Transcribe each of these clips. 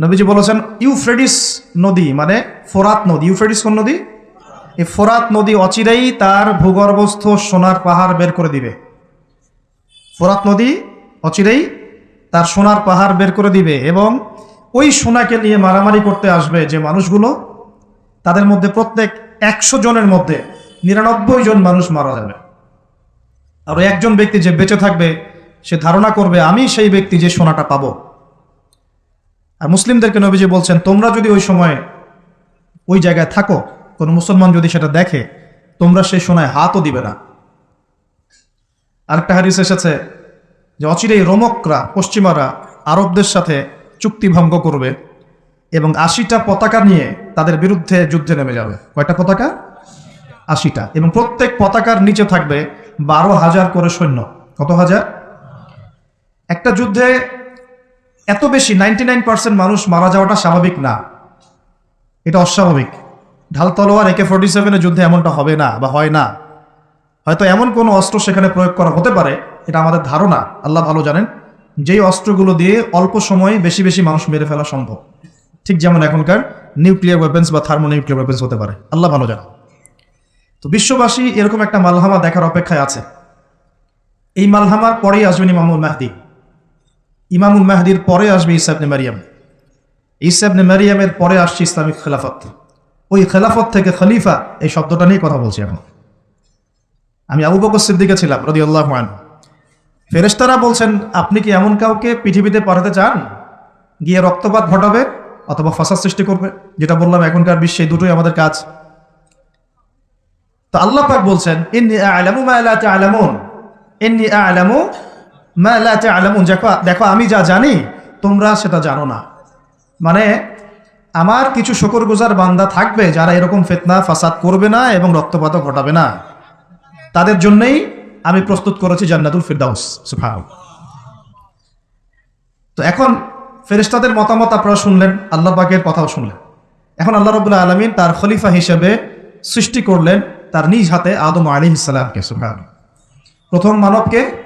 নবীজি বলেছেন ইউফ্রেডিস নদী মানে ফোরাত নদী। ইউফ্রেডিস কোন নদী? এই ফোরাত নদী অচিরেই তার ভূগর্ভস্থ সোনার পাহাড় বের করে দিবে। ফোরাত নদী অচিরেই তার সোনার পাহাড় বের করে দিবে এবং ওই সোনাকে নিয়ে মারামারি করতে আসবে যে মানুষগুলো, তাদের মধ্যে প্রত্যেক একশো জনের মধ্যে নিরানব্বই জন মানুষ মারা যাবে। আর একজন ব্যক্তি যে বেঁচে থাকবে, সে ধারণা করবে, আমি সেই ব্যক্তি যে সোনাটা পাবো। আর মুসলিমদেরকে নবীজি বলছেন, তোমরা যদি ওই সময় ওই জায়গায় থাকো, কোনো মুসলমান যদি সেটা দেখে, তোমরা সেই সোনায় হাতও দিবে না। আরেকটা হাদিস এসেছে যে, অচিরেই রোমকরা, পশ্চিমারা আরবদের সাথে চুক্তি ভঙ্গ করবে এবং আশিটা পতাকা নিয়ে তাদের বিরুদ্ধে যুদ্ধে নেমে যাবে। কয়টা পতাকা? আশিটা। এবং প্রত্যেক পতাকার নিচে থাকবে বারো হাজার করে সৈন্য। কত হাজার? একটা যুদ্ধে এত বেশি নাইনটি মানুষ মারা যাওয়াটা স্বাভাবিক না। এটা অস্বাভাবিক। ঢাল তলোয়ার একে ফোর্টি সেভেনের যুদ্ধে এমনটা হবে না বা হয় না। হয়তো এমন কোনো অস্ত্র সেখানে প্রয়োগ করা হতে পারে, এটা আমাদের ধারণা, আল্লাহ ভালো জানেন। যেই অস্ত্রগুলো দিয়ে অল্প সময়ে বেশি বেশি মানুষ মেরে ফেলা সম্ভব। ঠিক যেমন এখনকার নিউক্লিয়ার ওয়েপেন্স বা থার্মো নিউক্লিয়ার ওয়েপেন্স হতে পারে। আল্লাহ ভালো জানেন। তো বিশ্ববাসী এরকম একটা মালহামা দেখার অপেক্ষায় আছে। এই মালহামার পরেই আসবেন ইমামুল মাহদি। ইমামুল মাহদির পরে আসবে ইসাবনে মারিয়াম। ইসাবনে মারিয়ামের পরে আসছে ইসলামিক খেলাফত। ওই খেলাফত থেকে খলিফা এই শব্দটা নিয়ে কথা বলছি এখন। আমি আবু বকর সিদ্দিকে ছিলাম রদি আল্লাহ ফেরেস্তারা বলছেন, আপনি কি এমন কাউকে পৃথিবীতে পাঠাতে চান? গিয়ে রক্তপাত ঘটাবে অথবা ফাসাদ সৃষ্টি করবে? যেটা বললাম, এখনকার বিশ্বে দুটোই আমাদের কাজ। তো আল্লাহ পাক বলছেন, ইন্নি আলামু মা লা ইন্নি আলামু মা লা তা'লামুন, দেখো দেখো, আমি যা জানি, তোমরা সেটা জানো না। মানে আমার কিছু শুকরগুজার বান্দা থাকবে যারা এরকম ফিতনা, ফাসাদ করবে না এবং রক্তপাত ঘটাবে না। তাদের জন্যই আমি প্রস্তুত করেছি জান্নাতুল ফিরদাউস। সুবহান। তো এখন ফেরেশতাদের মতামত আপনারা শুনলেন, আল্লাহ পাকের কথাও শুনলেন। এখন আল্লাহ রবুল্লাহ আলমিন তার খলিফা হিসেবে সৃষ্টি করলেন, তার নিজ হাতে আদম আলী ইসালামকে প্রথম মানবকে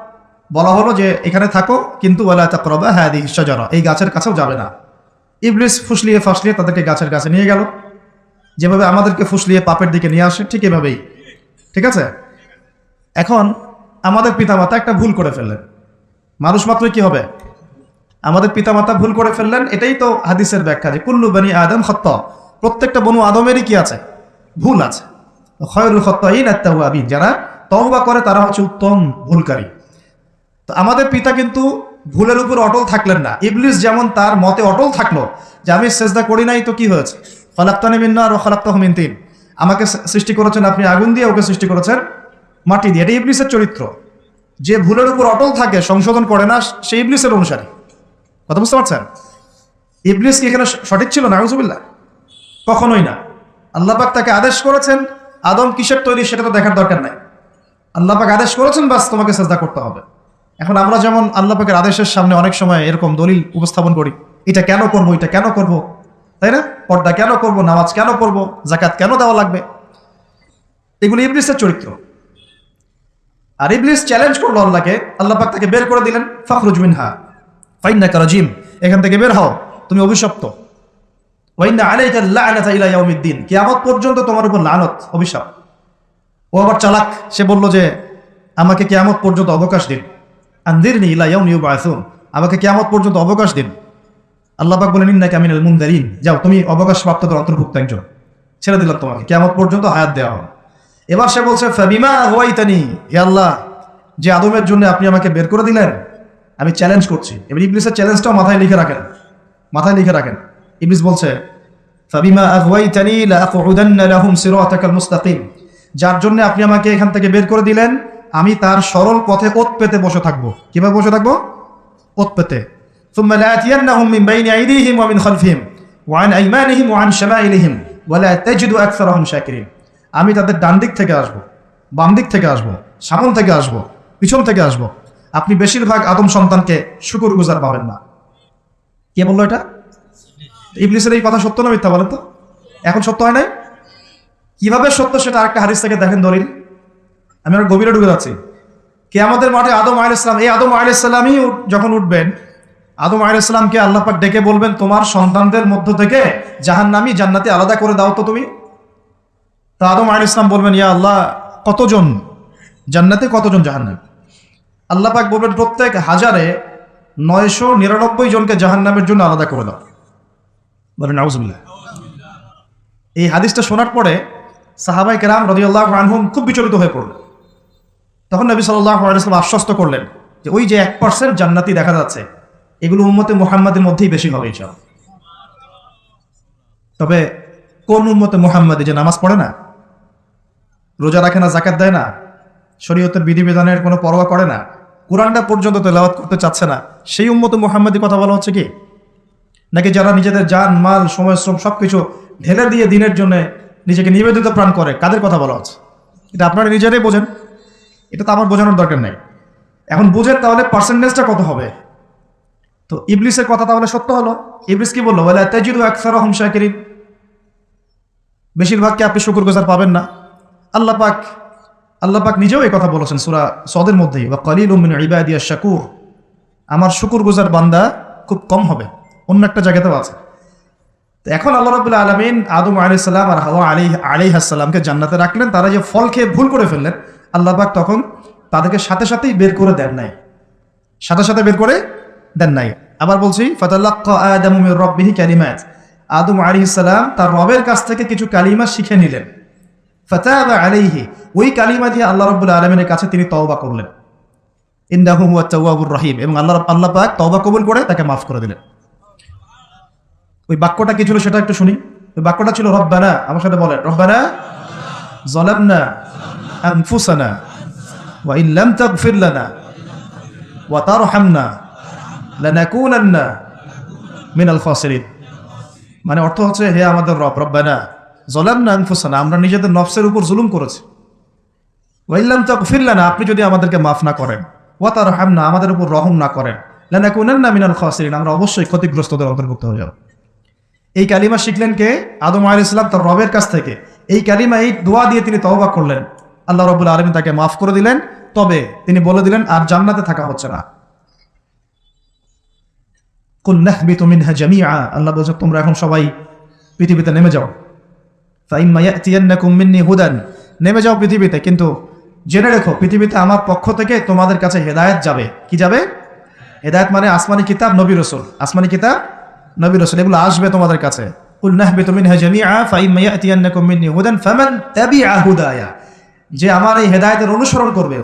বলা হলো যে এখানে থাকো, কিন্তু ওলা তাকরবা হ্যাঁ দি সাজারা এই গাছের কাছেও যাবে না। ইবলিস ফুসলিয়ে ফাসলিয়ে তাদেরকে গাছের কাছে নিয়ে গেল। যেভাবে আমাদেরকে ফুসলিয়ে পাপের দিকে নিয়ে আসে, ঠিক এভাবেই। ঠিক আছে? এখন আমাদের পিতামাতা একটা ভুল করে ফেললেন। মানুষ মাত্রই কি হবে? আমাদের পিতামাতা ভুল করে ফেললেন, এটাই তো হাদিসের ব্যাখ্যা যে কুল্লু বানি আদম খত্ত। প্রত্যেকটা বনু আদমেরই কি আছে? ভুল আছে। খয়রুল খত্ত এই নাত্তাবিন যারা তহবা করে তারা হচ্ছে উত্তম ভুলকারী। তো আমাদের পিতা কিন্তু ভুলের উপর অটল থাকলেন না। ইবলিস যেমন তার মতে অটল থাকল যে, আমি সেজদা করি নাই তো কি হয়েছে? খলাক্তানি মিন্না আর খলাক্তাহ মিন তিন। আমাকে সৃষ্টি করেছেন আপনি আগুন দিয়ে, ওকে সৃষ্টি করেছেন মাটি দিয়ে। এটা ইবলিসের চরিত্র। যে ভুলের উপর অটল থাকে, সংশোধন করে না, সে ইবলিসের অনুসারী। কথা বুঝতে পারছেন? ইবলিস কি এখানে সঠিক ছিল না? আউজুবিল্লাহ কখনোই না। আল্লাপাক তাকে আদেশ করেছেন, আদম কিসের তৈরি সেটা তো দেখার দরকার নাই। আল্লাপাক আদেশ করেছেন, বাস তোমাকে চেষ্টা করতে হবে। এখন আমরা যেমন আল্লাহ আল্লাপাকের আদেশের সামনে অনেক সময় এরকম দলিল উপস্থাপন করি, এটা কেন করব, এটা কেন করব? তাই না? পর্দা কেন করব, নামাজ কেন করব জাকাত কেন দেওয়া লাগবে? এগুলো ইবলিসের চরিত্র। আর ইবলিস চ্যালেঞ্জ করল আল্লাহকে, আল্লাহ পাক তাকে বের করে দিলেন, ফখরুজ মিনহা ফাইন্না কারাজিম এখান থেকে বের হও, তুমি অভিশপ্ত। ওয়াইন্না আলাইকা পর্যন্ত তোমার উপর লানত, অভিশাপ। ও আবার চালাক, সে বলল যে, আমাকে কিয়ামত পর্যন্ত অবকাশ দিন। আনদিরনি ইলা ইয়াউমি ইউবাসুন। আমাকে কিয়ামত পর্যন্ত অবকাশ দিন। আল্লাহ পাক বলেন, ইন্নাকা মিনাল মুনদারিন যাও, তুমি অবকাশ প্রাপ্তদের অন্তর্ভুক্ত একজন। ছেড়ে দিলাম তোমাকে। কিয়ামত পর্যন্ত হায়াত দেওয়া হবে। এবার সে বলছে, ফাবিমা হুয়াইতানি হে আল্লাহ, যে আদমের জন্য আপনি আমাকে বের করে দিলেন, আমি চ্যালেঞ্জ করছি। এবার ইবলিসের চ্যালেঞ্জটাও মাথায় লিখে রাখেন। মাথায় লিখে রাখেন। ইবলিস বলছে, ফাবিমা আগুয়াইতানি লাআকুদান্না লাহুম সিরাতাকাল মুস্তাকিম। যার জন্য আপনি আমাকে এখান থেকে বের করে দিলেন আমি তার সরল পথে ওত পেতে বসে থাকব। কীভাবে বসে থাকব? ওত পেতে। আমি তাদের ডান দিক থেকে আসব, বাম দিক থেকে আসব, সামন থেকে আসব, পিছন থেকে আসব। আপনি বেশিরভাগ আদম সন্তানকে শুকুর গুজার পাবেন না। কে বলল এটা? ইবলিসের এই কথা সত্য না মিথ্যা বলেন তো? এখন সত্য হয় নাই? কীভাবে সত্য সেটা আরেকটা হারিস থেকে দেখেন দলিল। আমি আর গভীরে ঢুকে যাচ্ছি। কে আমাদের মাঠে আদম আলাইসালাম এই আদম আলাইসালামই যখন উঠবেন, আদম আলাইসালামকে আল্লাহ পাক ডেকে বলবেন, তোমার সন্তানদের মধ্য থেকে জাহান্নামী জান্নাতে আলাদা করে দাও তো তুমি? তা আদম আলাইসালাম বলবেন, ইয়া আল্লাহ, কতজন? জান্নাতে কতজন জাহান্নামী? আল্লাহ পাক বলবেন, প্রত্যেক হাজারে নয়শো নিরানব্বই জনকে জাহান্নামের জন্য আলাদা করে দাও। বলেন, নাউজুবিল্লাহ। এই হাদিসটা শোনার পরে সাহাবাই কেরাম রদিউল্লাহ আনহুম খুব বিচলিত হয়ে পড়ল তখন নবী সাল্লাহ আলাইসলাম আশ্বস্ত করলেন যে ওই যে এক পার্সেন্ট জান্নাতি দেখা যাচ্ছে, এগুলো উম্মতে মুহাম্মাদের মধ্যেই বেশি হবে ইনশাল তবে কোন উম্মতে মুহাম্মাদি যে নামাজ পড়ে না, রোজা রাখে না জাকাত দেয় না, শরীয়তের বিধিবিধানের কোনো পরোয়া করে না, কোরআনটা পর্যন্ত তেলাওয়াত করতে চাচ্ছে না, সেই উম্মতে মুহাম্মাদি কথা বলা হচ্ছে কি? নাকি যারা নিজেদের যান মাল, সময়, শ্রম সবকিছু ঢেলে দিয়ে দিনের জন্য নিজেকে নিবেদিত প্রাণ করে, কাদের কথা বলা হচ্ছে? এটা আপনারা নিজেরাই বোঝেন। এটা তো আমার বোঝানোর দরকার নেই। এখন বুঝেন তাহলে পার্সেন্টেজটা কত হবে? তো ইবলিসের কথা তাহলে সত্য হলো। ইবলিস কি বলল? বলে তেজিদু একসার রহম শাকিরিন বেশিরভাগকে আপনি শুকুর গোজার পাবেন না? আল্লাহ পাক আল্লাহ পাক নিজেও এই কথা বলেছেন সুরা সদের মধ্যেই। বা কলিল উমিন ইবাদিয়া শাকুর। আমার শুকুর গোজার বান্দা খুব কম হবে। অন্য একটা জায়গাতেও আছে। তো এখন আল্লাহ রবুল্লা আলমিন আদম আলাইসাল্লাম আর হাওয়া আলী আলী হাসাল্লামকে জান্নাতে রাখলেন। তারা যে ফল খেয়ে ভুল করে ফেললেন আল্লাহ পাক তখন তাদেরকে সাথে সাথেই বের করে দেন নাই। সাথে সাথে বের করে দেন নাই। আবার বলছি রব্বিহি ক্যালিমাত আদম আলী ইসাল্লাম তার রবের কাছ থেকে কিছু কালিমা শিখে নিলেন। ফতাবা আলাইহি, ওই কালিমা দিয়ে আল্লাহ রব্বুল আলমিনের কাছে তিনি তওবা করলেন। ইন্দাহু তাওয়াবুর রহিম এবং আল্লাহ আল্লাহ পাক তওবা কবুল করে তাকে মাফ করে দিলেন। ওই বাক্যটা কি ছিল সেটা একটু শুনি। ওই বাক্যটা ছিল, রব্বানা। আমার সাথে বলেন, রব্বানা জলাবনা আনফুসানা ওয়া লাম তাগফির লানা ওয়া তারহামনা লানাকুনান্না মিনাল মানে অর্থ হচ্ছে হে আমাদের রব, রব্বানা জলাবনা আনফুসানা, আমরা নিজেদের নফসের উপর জুলুম করেছি। ওয়া ইন লাম তাগফির লানা, আপনি যদি আমাদেরকে মাফ না করেন ওয়া তারহামনা আমাদের উপর রহম না করেন, লানাকুনান্না মিনাল খাসিরিন, আমরা অবশ্যই ক্ষতিগ্রস্তদের অন্তর্ভুক্ত হয়ে যাব। এই কালিমা শিখলেন কে? আদম আল ইসলাম তার রবের কাছ থেকে। এই কালিমা এই দোয়া দিয়ে তিনি তওবা করলেন। আল্লাহ রবুল আলমী তাকে মাফ করে দিলেন। তবে তিনি বলে দিলেন, আর জান্নাতে থাকা হচ্ছে না। পৃথিবীতে নেমে যাও। নেমে যাও পৃথিবীতে, কিন্তু জেনে রেখো, পৃথিবীতে আমার পক্ষ থেকে তোমাদের কাছে হেদায়ত যাবে। কি যাবে? হেদায়ত মানে আসমানি কিতাব, নবী রসুল। আসমানি কিতাব, নবী রসুল, এগুলো আসবে তোমাদের কাছে। যে আমার এই হেদায়তের অনুসরণ করবে।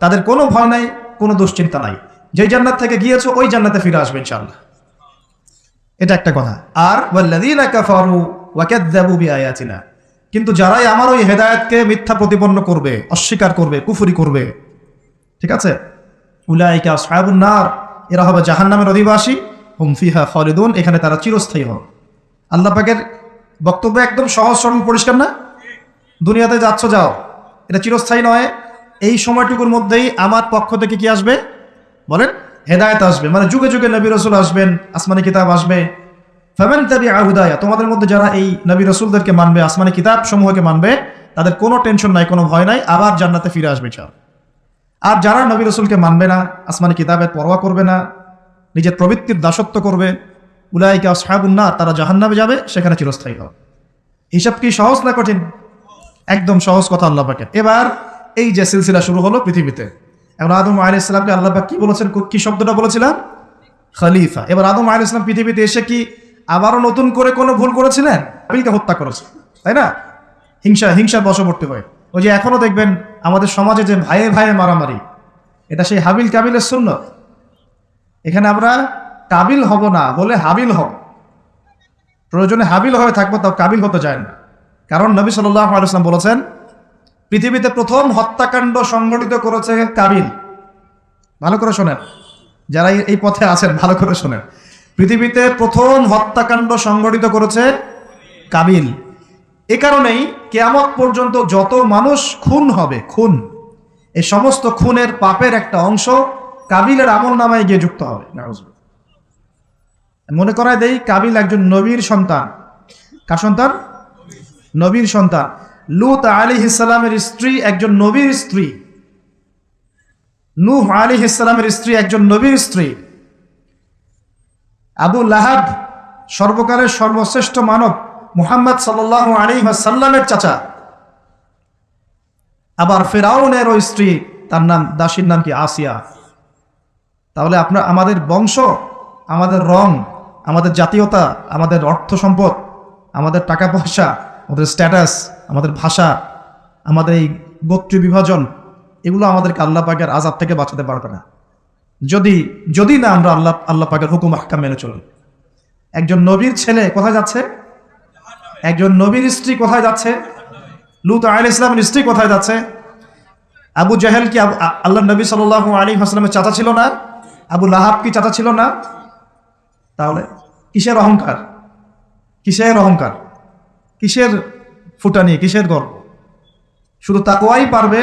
তাদের কোনো ভয় নাই, কোনো দুশ্চিন্তা নাই। যে জান্নাত থেকে গিয়েছো, ওই জান্নাতে ফিরে আসবে ইনশাল্লাহ এটা একটা কথা। আর কিন্তু যারাই আমার ওই হেদায়তকে মিথ্যা প্রতিপন্ন করবে, অস্বীকার করবে, কুফুরি করবে, ঠিক আছে? উলাইকা সাহাবুন নার। এরা হবে জাহান নামের অধিবাসী হুমফিহা খালিদুন। এখানে তারা চিরস্থায়ী হবে। আল্লাহ পাকের বক্তব্য একদম সহজ, সরল, পরিষ্কার না? দুনিয়াতে যাচ্ছ, যাও। এটা চিরস্থায়ী নয়। এই সময়টুকুর মধ্যেই আমার পক্ষ থেকে কি আসবে? বলেন, হেদায়ত আসবে। মানে যুগে যুগে নবী রসুল আসবেন, আসমানি কিতাব আসবে। ফেমেন তাবি আহুদায়া তোমাদের মধ্যে যারা এই নবী রসুলদেরকে মানবে, আসমানি কিতাব সমূহকে মানবে, তাদের কোনো টেনশন নাই, কোনো ভয় নাই, আবার জান্নাতে ফিরে আসবে চাও আর যারা নবী রসুলকে মানবে না, আসমানি কিতাবের পরোয়া করবে না, নিজের প্রবৃত্তির দাসত্ব করবে, উলাইকা সাহাবুন্না তারা জাহান্নামে যাবে, সেখানে চিরস্থায়ী হবে। হিসাব কি সহজ না কঠিন? একদম সহজ কথা আল্লাহ পাকের এবার এই যে সিলসিলা শুরু হলো পৃথিবীতে। এখন আদম আলী ইসলামকে আল্লাহ পাক কি বলেছেন, কি শব্দটা বলেছিলাম খলিফা। এবার আদম আলী ইসলাম পৃথিবীতে এসে কি আবারও নতুন করে কোনো ভুল করেছিলেন? হাবিলকে হত্যা করেছে, তাই না? হিংসা, হিংসার বশবর্তী হয়ে। ওই যে এখনও দেখবেন আমাদের সমাজে যে ভাইয়ে ভাইয়ে মারামারি, এটা সেই হাবিল কাবিলের শূন্য এখানে আমরা কাবিল হব না বলে হাবিল হব। প্রয়োজনে হাবিল হয়ে থাকব, তাও কাবিল হতে যায় না। কারণ নবী সাল্লাহ বলেছেন, পৃথিবীতে প্রথম হত্যাকাণ্ড সংগঠিত করেছে কাবিল। ভালো করে শোনেন। যারা এই পথে আছেন, ভালো করে শোনেন। পৃথিবীতে প্রথম হত্যাকাণ্ড সংগঠিত করেছে কাবিল। এ কারণেই কেয়ামত পর্যন্ত যত মানুষ খুন হবে, খুন এই সমস্ত খুনের পাপের একটা অংশ কাবিলের আমল নামায় গিয়ে যুক্ত হবে। মনে করায় দেই, কাবিল একজন নবীর সন্তান। কার সন্তান? নবীর সন্তান। লুত আলী ইসলামের স্ত্রী একজন নবীর স্ত্রী। নূহ আলী ইসলামের স্ত্রী একজন নবীর স্ত্রী। আবু লাহাব সর্বকালের সর্বশ্রেষ্ঠ মানব মুহাম্মদ সাল্লাহ আলী সাল্লামের চাচা। আবার ফেরাউনের ওই স্ত্রী, তার নাম, দাসীর নাম কি? আসিয়া। তাহলে আপনার, আমাদের বংশ, আমাদের রং, আমাদের জাতীয়তা, আমাদের অর্থ সম্পদ, আমাদের টাকা পয়সা আমাদের স্ট্যাটাস আমাদের ভাষা, আমাদের এই গোত্রীয় বিভাজন, এগুলো আমাদেরকে আল্লাহ পাকের আজাদ থেকে বাঁচাতে পারবে না। যদি যদি না আমরা আল্লাহ আল্লাহ পাকের হুকুম আহকাম মেনে চলি একজন নবীর ছেলে কোথায় যাচ্ছে? একজন নবীর স্ত্রী কোথায় যাচ্ছে? লুত আল ইসলামের স্ত্রী কোথায় যাচ্ছে? আবু জাহেল কি আল্লাহ নবী সাল আলী হাসলামের চাচা ছিল না? আবু লাহাব কি চাচা ছিল না? তাহলে কিসের অহংকার? কিসের অহংকার? কিসের ফুটানি কিসের গর্ব? শুধু তাকোয়াই পারবে